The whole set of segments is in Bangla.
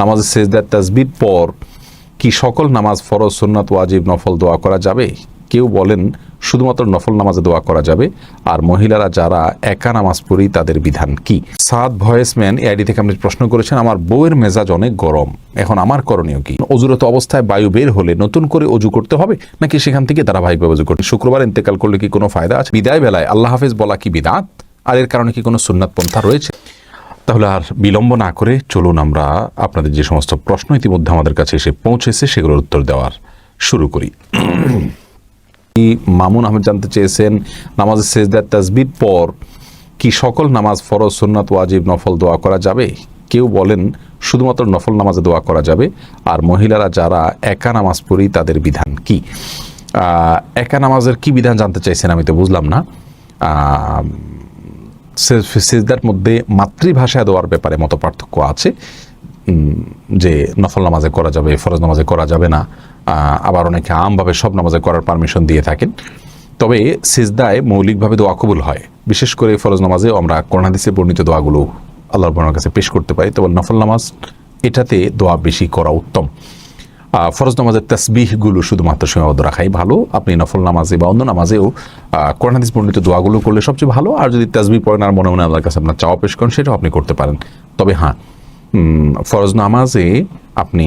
নামাজের সেজদার তাসবির পর কি সকল নামাজ ফরজ, সুন্নাত, ওয়াজিব, নফল দোয়া করা যাবে? কেউ বলেন, শুধুমাত্র নফল নামাজে দোয়া করা যাবে। আর মহিলারা যারা একা নামাজ পড়ি, তাদের বিধান কি? সাদ ভয়েসম্যান এআইডি থেকে আপনি প্রশ্ন করেছেন, আমার বউয়ের মেজাজ অনেক গরম। এখন আমার করণীয় কি? অজুরত অবস্থায় বায়ু বের হলে নতুন করে অজু করতে হবে, নাকি সেখান থেকে ধারাবাহিকভাবে অজু করতে শুক্রবার ইন্তেকাল করলে কি কোনো ফায়দা আছে? বিদায় বেলায় আল্লাহ হাফেজ বলা কি বিদাত? আর এর কারণে কি কোনো সুন্নাত পন্থা রয়েছে? তাহলে আর বিলম্ব না করে চলুন আমরা আপনাদের যে সমস্ত প্রশ্ন ইতিমধ্যে আমাদের কাছে এসে পৌঁছেছে, সেগুলোর উত্তর দেওয়ার শুরু করি। মামুন আহমেদ জানতে চেয়েছেন, নামাজের সেজদার তাসবির পর কি সকল নামাজ ফরজ, সুন্নাত, ওয়াজিব, নফল দোয়া করা যাবে? কেউ বলেন শুধুমাত্র নফল নামাজে দোয়া করা যাবে, আর মহিলারা যারা একা নামাজ পড়ি, তাদের বিধান কি? একা নামাজের কি বিধান জানতে চাইছেন আমি তো বুঝলাম না। সেজদার মধ্যে মাতৃভাষায় দেওয়ার ব্যাপারে মত পার্থক্য আছে। যে নফল নামাজে করা যাবে, ফরজ নামাজে করা যাবে না আবার অনেকে আমভাবে সব নামাজে করার পারমিশন দিয়ে থাকেন। তবে সিজদায় মৌলিকভাবে দোয়া কবুল হয়। বিশেষ করে ফরজ নামাজে আমরা করোনাদিসে বর্ণিত দোয়াগুলো আল্লাহর বর্ণার কাছে পেশ করতে পারি। তবে নফল নামাজ এটাতে দোয়া বেশি করা উত্তম। ফরজ নামাজের তসবিহগুলো শুধুমাত্র সীমাবদ্ধ রাখাই ভালো। আপনি নফল নামাজে বা অন্য নামাজেও কোরআন হাদিস বর্ণিত দোয়াগুলো করলে সবচেয়ে ভালো। আর যদি তসবিহ পড়েন আর মনে মনে আল্লাহর কাছে আপনার চাওয়া পেশ করেন, সেটাও আপনি করতে পারেন। তবে হ্যাঁ ফরজ নামাজে আপনি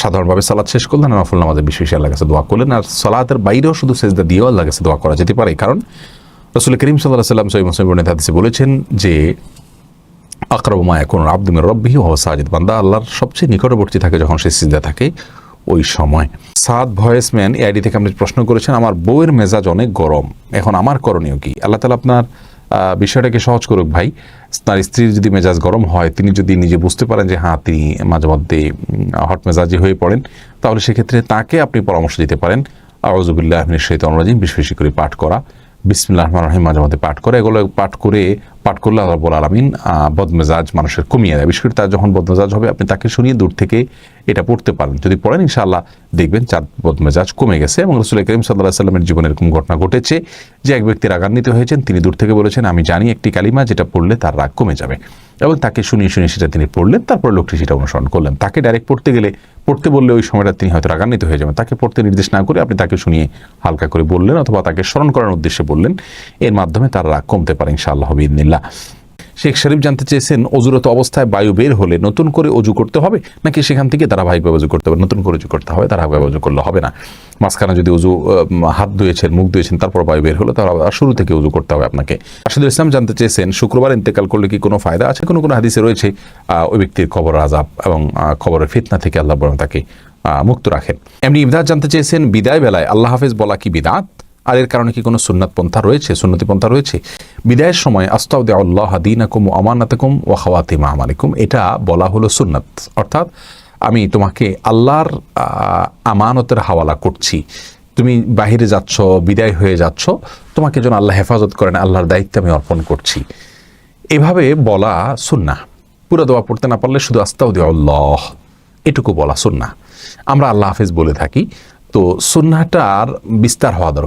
সাধারণভাবে সালাদ শেষ করলেন আর নফল নামাজে বিশেষ আল্লাহর কাছে দোয়া করলেন আর সালাতের বাইরেও শুধু সেজদা দিয়েও আল্লাহর কাছে দোয়া করা যেতে পারে। কারণ রসুল করিম সাল্লাহ সাল্লাম সৈম বর্ণিত হাদিসে বলেছেন যে আকরবমা এখন আব্দুমের রব্বিহি ও সাজিদ। বান্দা আল্লাহর সবচেয়ে নিকটবর্তী থাকে যখন সে সিজদা থাকে। ওই সময়। সাদ ভয়েসম্যান এআইডি থেকে আপনি প্রশ্ন করেছেন, আমার বউয়ের মেজাজ অনেক গরম, এখন আমার করণীয় কি? আল্লাহ তালা আপনার বিষয়টাকে সহজ করুক ভাই। তার স্ত্রীর যদি মেজাজ গরম হয়, তিনি যদি নিজে বুঝতে পারেন যে হ্যাঁ তিনি মাঝে মধ্যে হট মেজাজি হয়ে পড়েন, তাহলে সেক্ষেত্রে তাকে আপনি পরামর্শ দিতে পারেন। আউজুবিল্লাহ আপনি সেই অনুরাজিম বেশি বেশি করে পাঠ করা। বিসমিল্লাহ রহমান রহিম, মাঝে মধ্যে পাঠ করে। এগুলো পাঠ করে, পাঠ করলে আল্লাহ আলমিন বদমেজাজ মানুষের কমিয়ে দেয়। বিশেষ করে তার যখন বদমেজাজ হবে, আপনি তাকে শুনিয়ে দূর থেকে এটা পড়তে পারেন যদি পড়েন, ইনশাআল্লাহ দেখবেন চার বদমেজাজ কমে গেছে এবং রসুল করিম সাল্লাহ সাল্লামের জীবনে এরকম ঘটনা ঘটেছে যে এক ব্যক্তি রাগান্বিত হয়েছেন, তিনি দূর থেকে বলেছেন, আমি জানি একটি কালিমা যেটা পড়লে তার রাগ কমে যাবে। এবং তাকে শুনিয়ে শুনিয়ে সেটা তিনি পড়লেন, তারপর লোকটি সেটা অনুসরণ করলেন। তাকে ডাইরেক্ট পড়তে গেলে, পড়তে বললে ওই সময়টা তিনি হয়তো রাগান্বিত হয়ে যাবেন। তাকে পড়তে নির্দেশ না করে আপনি তাকে শুনিয়ে হালকা করে বললেন অথবা তাকে স্মরণ করার উদ্দেশ্যে বললেন। এর মাধ্যমে তার রাগ কমতে পারে, ইনশাআল্লাহ বিদিনিল্লাহ শেখ শরীফ জানতে চেয়েছেন, অজুরত অবস্থায় বায়ু বের হলে নতুন করে অজু করতে হবে? নাকি সেখান থেকে ধারাবাহিকভাবে অজু করতে হবে? নতুন করে অজু করতে হবে, ধারাবাহিকভাবে অজু করলে হবে না। মাঝখানে যদি অজু হাত ধুয়েছেন, মুখ ধুয়েছেন, তারপর বায়ু বের হলো, তাহলে শুরু থেকে অজু করতে হবে আপনাকে। রাশিদুল ইসলাম জানতে চেয়েছেন, শুক্রবার ইন্তেকাল করলে কি কোনো ফায়দা আছে? কোনো কোনো হাদিসে রয়েছে ওই ব্যক্তির খবর আজাব এবং খবরের ফিতনা থেকে আল্লাহ তাকে মুক্ত রাখেন। এমনি ইমদাদ জানতে চেয়েছেন, বিদায় বেলায় আল্লাহ হাফেজ বলা কি বিদাত? আর এর কারণে কি কোনো সুন্নাত পন্থা রয়েছে? সুন্নতি পন্থা রয়েছে? বিদায়ের সময় আস্তাউদ্দ আল্লাহ দিনাকুম ও আমানাতকুম ও খাওয়াতিমা আমালিকুম। এটা বলা হলো সুন্নাত। অর্থাৎ আমি তোমাকে আল্লাহর আমানতের হাওয়ালা করছি। তুমি বাহিরে যাচ্ছ, বিদায় হয়ে যাচ্ছ, তোমাকে যেন আল্লাহ হেফাজত করেন, আল্লাহর দায়িত্ব আমি অর্পণ করছি। এভাবে বলা সুন্না। পুরো দোয়া পড়তে না পারলে শুধু আস্তাউদ্দ আল্লাহ এটুকু বলা সুন্না। আমরা আল্লাহ হাফেজ বলে থাকি। তো সুন্নাটার বিস্তার হওয়া দরকার।